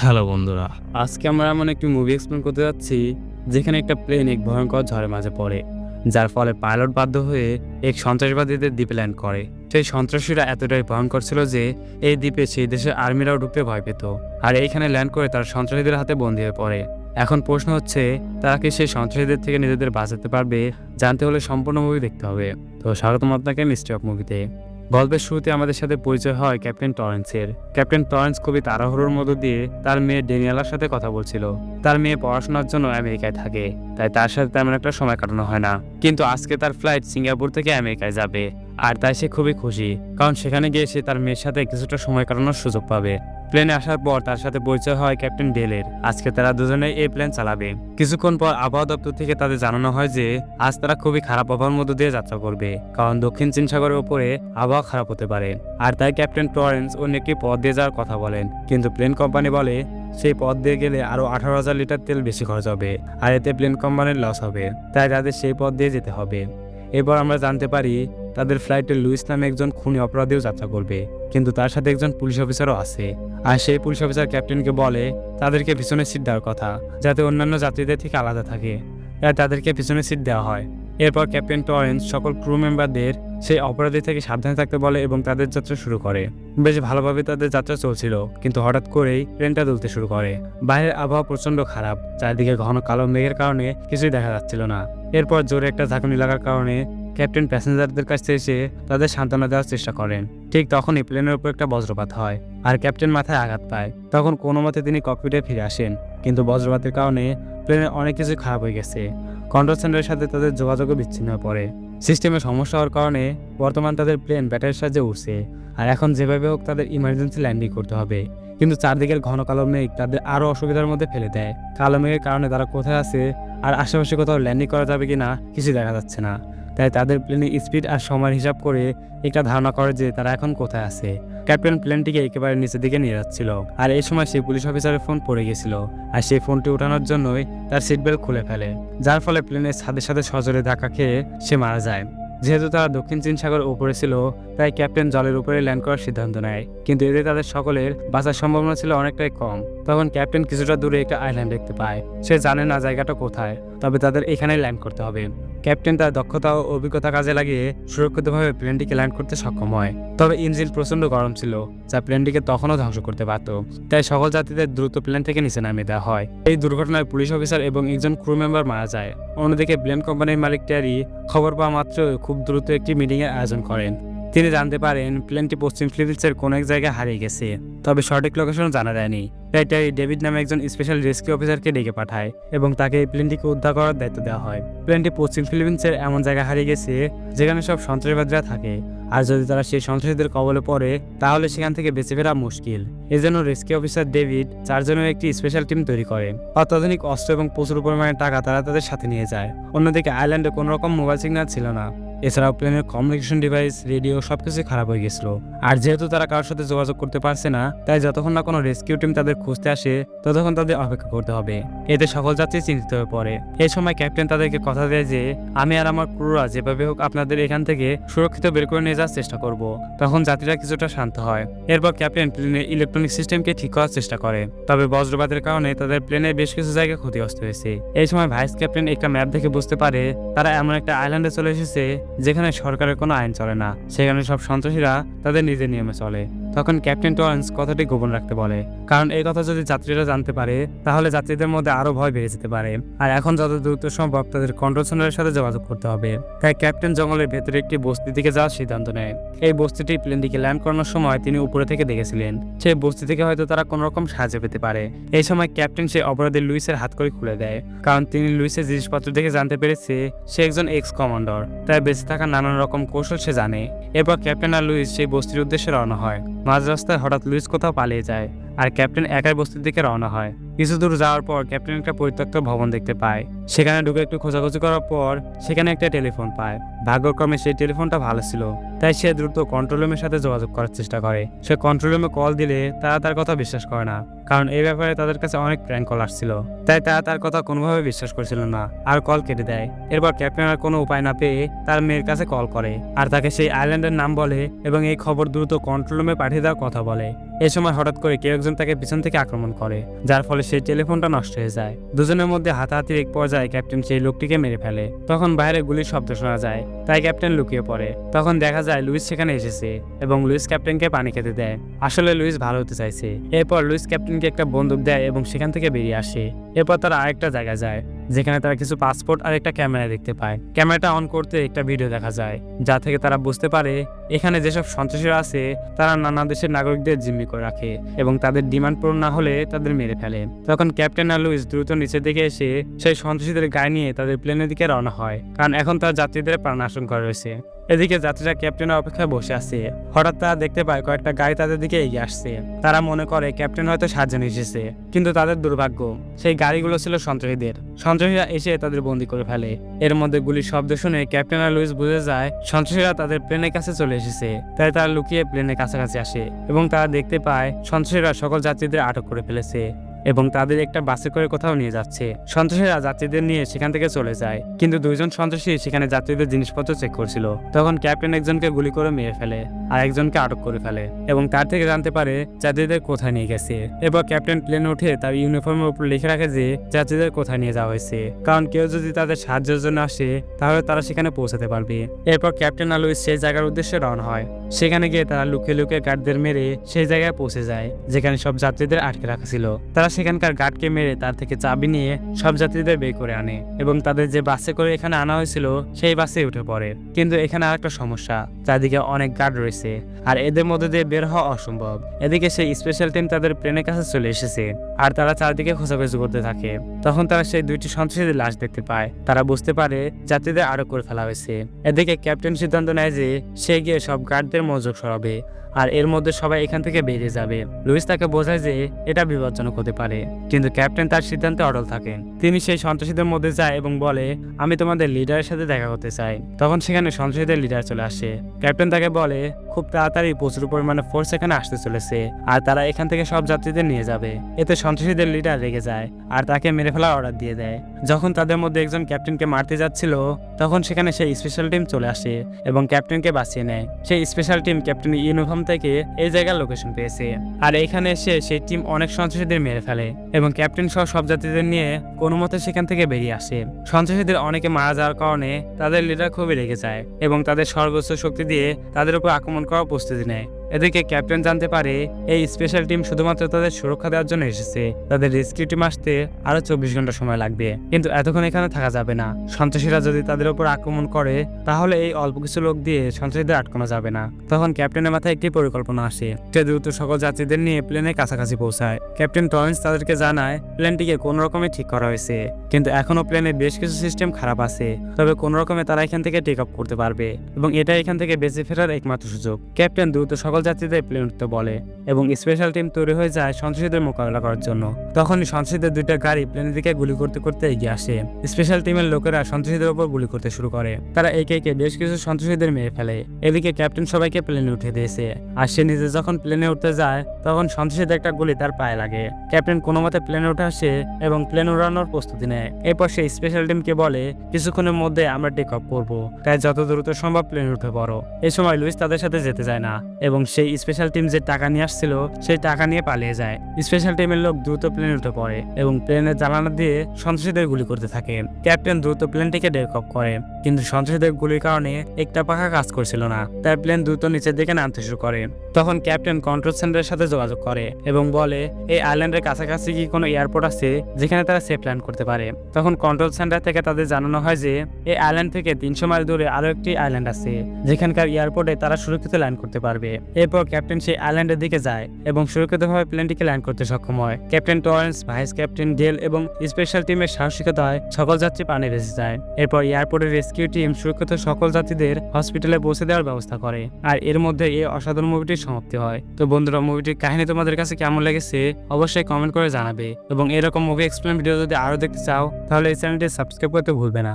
Hello বন্ধুরা। আজকে আমরা এমন একটি মুভি এক্সপ্লেন করতে যাচ্ছি, যেখানে একটা প্লেন এক ভয়ঙ্কর ঝড়ের মাঝে পড়ে, যার ফলে পাইলট বাধ্য হয়ে এক সন্ত্রাসবাদীদের দ্বীপে ল্যান্ড করে। সেই সন্ত্রাসীরা এতটাই ভয়ঙ্কর ছিল যে, এই দ্বীপে সেই দেশের আর্মিরাও ঢুকতে ভয় পেত, আর এইখানে ল্যান্ড করে তারা সন্ত্রাসীদের হাতে বন্দী হয়ে পড়ে। এখন প্রশ্ন হচ্ছে, তারা কি সেই সন্ত্রাসীদের থেকে নিজেদের বাঁচাতে পারবে? জানতে হলে সম্পূর্ণ মুভি দেখতে হবে। তো স্বাগতম আপনাকে মিস্ট্রি অফ মুভিতে গল্পের শুরুতে আমাদের সাথে পরিচয় হয় ক্যাপ্টেন টরেন্সের। ক্যাপ্টেন টরেন্স খুবই তাড়াহুড়োর মধ্য দিয়ে তার মেয়ে ডেনিয়ালার সাথে কথা বলছিল। তার মেয়ে পড়াশোনার জন্য আমেরিকায় থাকে, তাই তার সাথে তেমন একটা সময় কাটানো হয় না। কিন্তু আজকে তার ফ্লাইট সিঙ্গাপুর থেকে আমেরিকায় যাবে, আর তাই সে খুবই খুশি, কারণ সেখানে গিয়ে সে তার মেয়ের সাথে কিছুটা সময় কাটানোর সুযোগ পাবে। প্লেনে আসার পর তার সাথে পরিচয় হয় ক্যাপ্টেন ডেলের। আজকে তারা দুজনে এই প্লেন চালাবে। কিছুক্ষণ পর আবহাওয়া দপ্তর থেকে তাদের জানানো হয় যে, আজ তারা খুবই খারাপ আবহাওয়ার মধ্য দিয়ে যাত্রা করবে, কারণ দক্ষিণ চীন সাগরের উপরে আবহাওয়া খারাপ হতে পারে। আর তাই ক্যাপ্টেন টরেন্স অন্য একটি পথ দিয়ে যাওয়ার কথা বলেন। কিন্তু প্লেন কোম্পানি বলে, সেই পথ দিয়ে গেলে আরও আঠারো হাজার লিটার তেল বেশি খরচ হবে, আর এতে প্লেন কোম্পানির লস হবে। তাই তাদের সেই পথ দিয়ে যেতে হবে। এরপর আমরা জানতে পারি তাদের ফ্লাইটে লুইস নামে একজন খুনি অপরাধীও যাত্রা করবে। কিন্তু তার সাথে একজন পুলিশ অফিসারও আছে। আর সেই পুলিশ অফিসার ক্যাপ্টেনকে বলে, তাদেরকে পিছনে সিট দেওয়ার কথা, যাতে অন্যান্য যাত্রীদের থেকে আলাদা থাকে। আর তাদেরকে পিছনে সিট দেওয়া হয়। এরপর ক্যাপ্টেন টরেন্স সকল ক্রু মেম্বারদের সেই অপরাধী থেকে সাবধানে থাকতে বলে এবং তাদের যাত্রা শুরু করে। বেশ ভালোভাবে তাদের যাত্রা চলছিল, কিন্তু হঠাৎ করেই ট্রেনটা দুলতে শুরু করে। বাইরের আবহাওয়া প্রচণ্ড খারাপ, চারদিকে ঘন কালো মেঘের কারণে কিছুই দেখা যাচ্ছিল না। এরপর জোরে একটা ঝাঁকুনি লাগার কারণে ক্যাপ্টেন প্যাসেঞ্জারদের কাছে এসে তাদের সান্ত্বনা দেওয়ার চেষ্টা করেন। ঠিক তখনই প্লেনের উপর একটা বজ্রপাত হয় আর ক্যাপ্টেন মাথায় আঘাত পায়। তখন কোনো মতে তিনি ককপিটে ফিরে আসেন। কিন্তু বজ্রপাতের কারণে প্লেনের অনেক কিছু খারাপ হয়ে গেছে। কন্ট্রোল সেন্টারের সাথে তাদের যোগাযোগও বিচ্ছিন্ন হয়ে পড়ে। সিস্টেমে সমস্যা হওয়ার কারণে বর্তমান তাদের প্লেন ব্যাটারির সাহায্যে উঠছে আর এখন যেভাবে হোক তাদের ইমার্জেন্সি ল্যান্ডিং করতে হবে। কিন্তু চারদিকের ঘন কালো মেঘ তাদের আরও অসুবিধার মধ্যে ফেলে দেয়। কালো মেঘের কারণে তারা কোথায় আছে আর আশেপাশে কোথাও ল্যান্ডিং করা যাবে কিনা কিছু দেখা যাচ্ছে না। তাই তাদের প্লেনের স্পিড আর সময়ের হিসাব করে একটা ধারণা করে যে তারা এখন কোথায় আছে। ক্যাপ্টেন প্লেনটিকে একেবারে নিচের দিকে নিয়ে যাচ্ছিল। আর এই সময় সেই পুলিশ অফিসারের ফোন পড়ে গেছিল। আর সেই ফোনটি ওঠানোর জন্যই তার সিট বেল্ট খুলে ফেলে। যার ফলে প্লেনের ছাদের সাথে সজোরে ধাক্কা খেয়ে সে মারা যায়। যেহেতু তারা দক্ষিণ চীন সাগর উপরে ছিল, তাই ক্যাপ্টেন জলের উপরে ল্যান্ড করার সিদ্ধান্ত নেয়। কিন্তু এতে তাদের সকলের বাঁচার সম্ভাবনা ছিল অনেকটাই কম। তখন ক্যাপ্টেন কিছুটা দূরে একটা আইল্যান্ড দেখতে পায়। সে জানে না জায়গাটা কোথায়, তবে তাদের এখানে ল্যান্ড করতে হবে। ক্যাপ্টেন তার দক্ষতা ও অভিজ্ঞতা কাজে লাগিয়ে সুরক্ষিতভাবে প্লেনটিকে ল্যান্ড করতে সক্ষম হয়। তবে ইঞ্জিন প্রচণ্ড গরম ছিল, যা প্লেনটিকে তখনও ধ্বংস করতে পারত। তাই সকল যাত্রীদের দ্রুত প্লেন থেকে নিচে নামিয়ে দেওয়া হয়। এই দুর্ঘটনায় পুলিশ অফিসার এবং একজন ক্রু মেম্বার মারা যায়। অন্যদিকে প্লেন কোম্পানির মালিক ট্যারি খবর পাওয়া মাত্র খুব দ্রুত একটি মিটিংয়ের আয়োজন করেন। তিনি জানতে পারেন, প্লেনটি পশ্চিম ফিলিপিন্সের কোনো এক জায়গায় হারিয়ে গেছে, তবে সঠিক লোকেশন জানা যায়নি। তাই ট্যারি ডেভিড নামে একজন স্পেশাল রেস্কিউ অফিসারকে ডেকে পাঠায় এবং তাকে এই প্লেনটিকে উদ্ধার করার দায়িত্ব দেওয়া হয়। প্লেনটি পশ্চিম ফিলিপিন্সের এমন জায়গায় হারিয়ে গেছে, যেখানে সব সন্ত্রাসবাদীরা থাকে, আর যদি তারা সেই সন্ত্রাসীদের কবলে পড়ে, তাহলে সেখান থেকে বেঁচে ফেরা মুশকিল। এজন্য রেস্কিউ অফিসার ডেভিড চারজনের একটি স্পেশাল টিম তৈরি করে। অত্যাধুনিক অস্ত্র এবং প্রচুর পরিমাণে টাকা তারা তাদের সাথে নিয়ে যায়। অন্যদিকে আইল্যান্ডে কোনো রকম মোবাইল সিগন্যাল ছিল না। এছাড়াও প্লেনের কমিউনিকেশন ডিভাইস রেডিও সবকিছু খারাপ হয়ে গেছিল। আর যেহেতু তারা কারোর সাথে যোগাযোগ করতে পারছে না, তাই যতক্ষণ না কোনো রেস্কিউ টিম তাদের খুঁজতে আসে, ততক্ষণ তাদের অপেক্ষা করতে হবে। এতে সকল যাত্রী চিন্তিত হয়ে পড়ে। এই সময় ক্যাপ্টেন তাদেরকে কথা দেয় যে, আমি আর আমার ক্রুরা যেভাবে হোক আপনাদের এখান থেকে সুরক্ষিত বের করে নিয়ে যাওয়ার চেষ্টা করব। তখন যাত্রীরা কিছুটা শান্ত হয়। এরপর ক্যাপ্টেন প্লেনের ইলেকট্রনিক সিস্টেমকে ঠিক করার চেষ্টা করে। তবে বজ্রপাতের কারণে তাদের প্লেনের বেশ কিছু জায়গায় ক্ষতিগ্রস্ত হয়েছে। এই সময় ভাইস ক্যাপ্টেন একটা ম্যাপ দেখে বুঝতে পারে, তারা এমন একটা আইল্যান্ডে চলে এসেছে যেখানে সরকারের কোনো আইন চলে না সেখানে সব সন্ত্রাসীরা তাদের নিজের নিয়মে চলে। তখন ক্যাপ্টেন টরেন্স কথাটি গোপন রাখতে বলে, কারণ এই কথা যদি যাত্রীরা জানতে পারে, তাহলে যাত্রীদের মধ্যে আরও ভয় বেড়ে যেতে পারে। আর এখন যত দ্রুত সম্ভব তাদের কন্ট্রোল সাথে যোগাযোগ করতে হবে। তাই ক্যাপ্টেন জঙ্গলের ভেতরে একটি বস্তি দিকে যাওয়ার সিদ্ধান্ত নেয়। এই বস্তিটি প্লেন প্লেনটিকে ল্যান্ড করানোর সময় তিনি উপরে থেকে দেখেছিলেন। সেই বস্তি থেকে হয়তো তারা কোনো রকম সাহায্য পেতে পারে। এই সময় ক্যাপ্টেন সেই অপরাধী লুইসের হাত করে খুলে দেয়, কারণ তিনি লুইসের জিনিসপত্র দেখে জানতে পেরেছে সে একজন এক্স কমান্ডার তাই বেঁচে থাকার নানান রকম কৌশল সে জানে। এরপর ক্যাপ্টেন আর লুইস সেই বস্তির উদ্দেশ্যে রওনা হয়। মাঝ রাস্তায় হঠাৎ লুইস কোথাও পালিয়ে যায় আর ক্যাপ্টেন একাই বস্তির দিকে রওনা হয়। কিছু দূর যাওয়ার পর ক্যাপ্টেন একটা পরিত্যক্ত ভবন দেখতে পায়। সেখানে ঢুকে একটু খোঁজাখুঁজি করার পর সেখানে একটা টেলিফোন পায়। ভাগ্যক্রমে সেই টেলিফোনটা ভালো ছিল, তাই সে দ্রুত কন্ট্রোল রুমের সাথে যোগাযোগ করার চেষ্টা করে। সে কন্ট্রোল রুমে কল দিলে তারা তার কথা বিশ্বাস করে না। কারণ এই ব্যাপারে তাদের কাছে অনেক প্র্যাঙ্ক কল আসছিল। তাই তারা তার কথা কোনোভাবে বিশ্বাস করছিল না আর কল কেটে দেয়। এরপর ক্যাপ্টেন আর কোনো উপায় না পেয়ে তার মেয়ের কাছে কল করে আর তাকে সেই আইল্যান্ডের নাম বলে এবং এই খবর দ্রুত কন্ট্রোল রুমে পাঠিয়ে দেওয়ার কথা বলে। এ সময় হঠাৎ করে কেউ একজন তাকে পিছন থেকে আক্রমণ করে, যার ফলে সেই টেলিফোনটা নষ্ট হয়ে যায়। দুজনের মধ্যে হাতাহাতির এক পর্যায়ে ক্যাপ্টেন সেই লোকটিকে মেরে ফেলে। তখন বাইরে গুলির শব্দ শোনা যায়, তাই ক্যাপ্টেন লুকিয়ে পড়ে। তখন দেখা যায় লুইস সেখানে এসেছে এবং লুইস ক্যাপ্টেনকে পানি খেতে দেয়। আসলে লুইস ভালো হতে চাইছে। এরপর লুইস ক্যাপ্টেনকে একটা বন্দুক দেয় এবং সেখান থেকে বেরিয়ে আসে। এরপর তারা আরেকটা জায়গায় যায়, যেখানে তারা কিছু পাসপোর্ট আর একটা ক্যামেরা দেখতে পায়। ক্যামেরাটা অন করতে একটা ভিডিও দেখা যায়, যা থেকে তারা বুঝতে পারে এখানে যেসব সন্ত্রাসীরা আছে, তারা নানা দেশের নাগরিকদের জিম্মি করে রাখে এবং তাদের ডিমান্ড পূরণ না হলে তাদের মেরে ফেলে। তখন ক্যাপ্টেন আর লুইস দ্রুত নিচের দিকে এসে সেই সন্ত্রাসীদের গায়ে নিয়ে তাদের প্লেনের দিকে রওনা হয়, কারণ এখন তার যাত্রীদের প্রাণ আশঙ্কা রয়েছে। এদিকে যাত্রীরা ক্যাপ্টেনের অপেক্ষায় বসে আছে। হঠাৎ তারা দেখতে পায় কয়েকটা গাড়ি তাদের দিকে এগিয়ে আসছে। তারা মনে করে ক্যাপ্টেন হয়তো সাহায্য এসেছে, কিন্তু তাদের দুর্ভাগ্য, সেই গাড়িগুলো ছিল সন্ত্রাসীদের। সন্ত্রাসীরা এসে তাদের বন্দি করে ফেলে। এর মধ্যে গুলির শব্দ শুনে ক্যাপ্টেন আর লুইস বুঝে যায়, সন্ত্রাসীরা তাদের প্লেনের কাছে চলে এসেছে। তাই তারা লুকিয়ে প্লেনের কাছাকাছি আসে এবং তারা দেখতে পায় সন্ত্রাসীরা সকল যাত্রীদের আটক করে ফেলেছে। এবং তাদের একটা বাসে করে কোথাও নিয়ে যাচ্ছে। সন্ত্রাসীরা যাত্রীদের নিয়ে সেখান থেকে চলে যায়। কিন্তু দুইজন সন্ত্রাসী সেখানে যাত্রীদের জিনিসপত্র চেক করছিল। তখন ক্যাপ্টেন একজনকে গুলি করে মেরে ফেলে আর একজনকে আটক করে ফেলে এবং তার থেকে জানতে পারে যাত্রীদের কোথায় নিয়ে গেছে। এবার ক্যাপ্টেন প্লেনে উঠে তার ইউনিফর্মের উপর লিখে রাখে যে যাত্রীদের কোথায় নিয়ে যাওয়া হয়েছে। কারণ কেউ যদি তাদের সাহায্যের জন্য আসে, তাহলে তারা সেখানে পৌঁছাতে পারবে। এরপর ক্যাপ্টেন আর লুইস সেই জায়গার উদ্দেশ্যে রওনা হয়। সেখানে গিয়ে তারা লুকিয়ে লুকিয়ে গার্ডদের মেরে সেই জায়গায় পৌঁছে যায়, যেখানে সব যাত্রীদের আটকে রাখা ছিল। তারা সেখানকার গার্ডকে মেরে তার থেকে চাবি নিয়ে সব যাত্রীদের বের করে আনে এবং তাদের যে বাসে করে এখানে আনা হয়েছিল, সেই বাসে উঠে পড়ে। কিন্তু এখানে আরেকটা সমস্যা, চারদিকে অনেক গার্ড রয়েছে আর এদের মধ্যে দিয়ে বের হওয়া অসম্ভব। এদিকে সেই স্পেশাল টিম তাদের প্লেনের কাছে চলে এসেছে আর তারা চারদিকে খোঁজাখুঁজি করতে থাকে। তখন তারা সেই দুইটি সন্ত্রাসীদের লাশ দেখতে পায়। তারা বুঝতে পারে যাত্রীদের আরও করে ফেলা হয়েছে। এদিকে ক্যাপ্টেন সিদ্ধান্ত নেয় যে সে গিয়ে সব গার্ডদের মনোযোগ সরাবে আর এর মধ্যে সবাই এখান থেকে বেরিয়ে যাবে। লুইস তাকে বোঝায় যে এটা বিপজ্জনক হতে পারে। কিন্তু ক্যাপ্টেন তার সিদ্ধান্তে অটল থাকেন। তিনি সেই সন্ত্রাসীদের মধ্যে যায় এবং বলে, আমি তোমাদের লিডারের সাথে দেখা করতে চাই। তখন সেখানে সন্ত্রাসীদের লিডার চলে আসে। ক্যাপ্টেন তাকে বলে, খুব তাড়াতাড়ি প্রচুর পরিমাণে ফোর্স এখানে আসতে চলেছে আর তারা এখান থেকে সব যাত্রীদের নিয়ে যাবে। এতে সন্ত্রাসীদের লিডার রেগে যায় আর তাকে মেরে ফেলার অর্ডার দিয়ে দেয়। যখন তাদের মধ্যে একজন ক্যাপ্টেনকে মারতে যাচ্ছিল, তখন সেখানে সেই স্পেশাল টিম চলে আসে এবং ক্যাপ্টেনকে বাঁচিয়ে নেয়। সেই স্পেশাল টিম ক্যাপ্টেনের ইউনিফর্ম থেকে এই জায়গার লোকেশন পেয়েছে। আর এখানে এসে সেই টিম অনেক সন্ত্রাসীদের মেরে ফেলে এবং ক্যাপ্টেন সহ সব যাত্রীদের নিয়ে কোনো মতে সেখান থেকে বেরিয়ে আসে। সন্ত্রাসীদের অনেকে মারা যাওয়ার কারণে তাদের লিডার খুবই রেগে যায় এবং তাদের সর্বোচ্চ শক্তি দিয়ে তাদের উপর আক্রমণ করার প্রস্তুতি নেয়। এদিকে ক্যাপ্টেন জানতে পারে, এই স্পেশাল টিম শুধুমাত্র তাদের সুরক্ষা দেওয়ার জন্য এসেছে। তাদের রেস্কিউ টিম আসতে আরও চব্বিশ ঘণ্টা সময় লাগবে। কিন্তু এতক্ষণ এখানে থাকা যাবে না। সন্ত্রাসীরা যদি তাদের উপর আক্রমণ করে, তাহলে এই অল্প কিছু লোক দিয়ে সন্ত্রাসীদের আটকানো যাবে না। তখন ক্যাপ্টেনের মাথায় একটি পরিকল্পনা আসে। সে দ্রুত সকল যাত্রীদের নিয়ে প্লেনের কাছাকাছি পৌঁছায়। ক্যাপ্টেন টরেন্স তাদেরকে জানায় প্লেনটিকে কোনো রকমে ঠিক করা হয়েছে। কিন্তু এখনও প্লেনে বেশ কিছু সিস্টেম খারাপ আছে। তবে কোনো রকমে তারা এখান থেকে টেক আপ করতে পারবে। এবং এটা এখান থেকে বেঁচে ফেরার একমাত্র সুযোগ। ক্যাপ্টেন দ্রুত সকল যাত্রীদের প্লেন উঠতে বলে এবং স্পেশাল টিম তৈরি হয়ে যায় সন্ত্রাসীদের মোকাবেলা করার জন্য। তখনই সন্ত্রাসীদের দুইটা গাড়ি প্লেনের দিকে গুলি করতে করতে এগিয়ে আসে। স্পেশাল টিমের লোকেরা সন্ত্রাসীদের উপর গুলি করতে শুরু করে। তারা একে একে বেশ কিছু সন্ত্রাসীদের মেরে ফেলে। এদিকে ক্যাপ্টেন সবাইকে প্লেনে উঠে দিয়েছে। আর সে নিজে যখন প্লেনে উঠতে যায়, তখন সন্ত্রাসীদের একটা গুলি তার পায়ে লাগে। ক্যাপ্টেন কোনো মতে প্লেনে উঠে আসে এবং প্লেন উড়ানোর প্রস্তুতি নেয়। এরপর সে স্পেশাল টিমকে বলে, কিছুক্ষণের মধ্যে আমরা টেক অফ করব। তাই যত দ্রুত সম্ভব প্লেনে উঠে পড়ো। এই সময় লুইস তাদের সাথে যেতে চায় না এবং সেই স্পেশাল টিম যে টাকা নিয়ে আসছিল, সেই টাকা নিয়ে পালিয়ে যায়। স্পেশাল টিমের লোক দ্রুত প্লেনে উঠে পড়ে এবং প্লেনের জ্বালানা দিয়ে সন্ত্রাসীদের গুলি করতে থাকে। ক্যাপ্টেন দ্রুত প্লেনটিকে টেক অফ করে, কিন্তু সন্ত্রাসীদের গুলির কারণে একটা পাখা কাজ করছিল না। তাই প্লেন দ্রুত নিচের দিকে নামতে শুরু করে। তখন ক্যাপ্টেন কন্ট্রোল সেন্টারের সাথে যোগাযোগ করে এবং বলে, এই আইল্যান্ডের কাছাকাছি কি কোনো এয়ারপোর্ট আছে, যেখানে তারা সেফ ল্যান্ড করতে পারে? তখন কন্ট্রোল সেন্টার থেকে তাদের জানানো হয় যে, এই আইল্যান্ড থেকে তিনশো মাইল দূরে আরও একটি আইল্যান্ড আছে, যেখানকার এয়ারপোর্টে তারা সুরক্ষিত ল্যান্ড করতে পারবে। এরপর ক্যাপ্টেন সেই আইল্যান্ডের দিকে যায় এবং সুরক্ষিতভাবে প্লেনটিকে ল্যান্ড করতে সক্ষম হয়। Captain Torrens, vice captain Dale এবং স্পেশাল টিমের সাহসিকতায় সকল যাত্রী পানি বেঁচে যায়। এরপর এয়ারপোর্টের রেস্কিউ টিম সুরক্ষিত সকল যাত্রীদের হসপিটালে পৌঁছে দেওয়ার ব্যবস্থা করে। আর এর মধ্যে এই অসাধারণ মুভিটির সমাপ্তি হয়। তো বন্ধুরা, মুভিটির কাহিনী তোমাদের কাছে কেমন লেগেছে অবশ্যই কমেন্ট করে জানাবে। এবং এরকম মুভি এক্সপ্লেন ভিডিও যদি আরও দেখতে চাও, তাহলে এই চ্যানেলটি সাবস্ক্রাইব করতে ভুলবে না।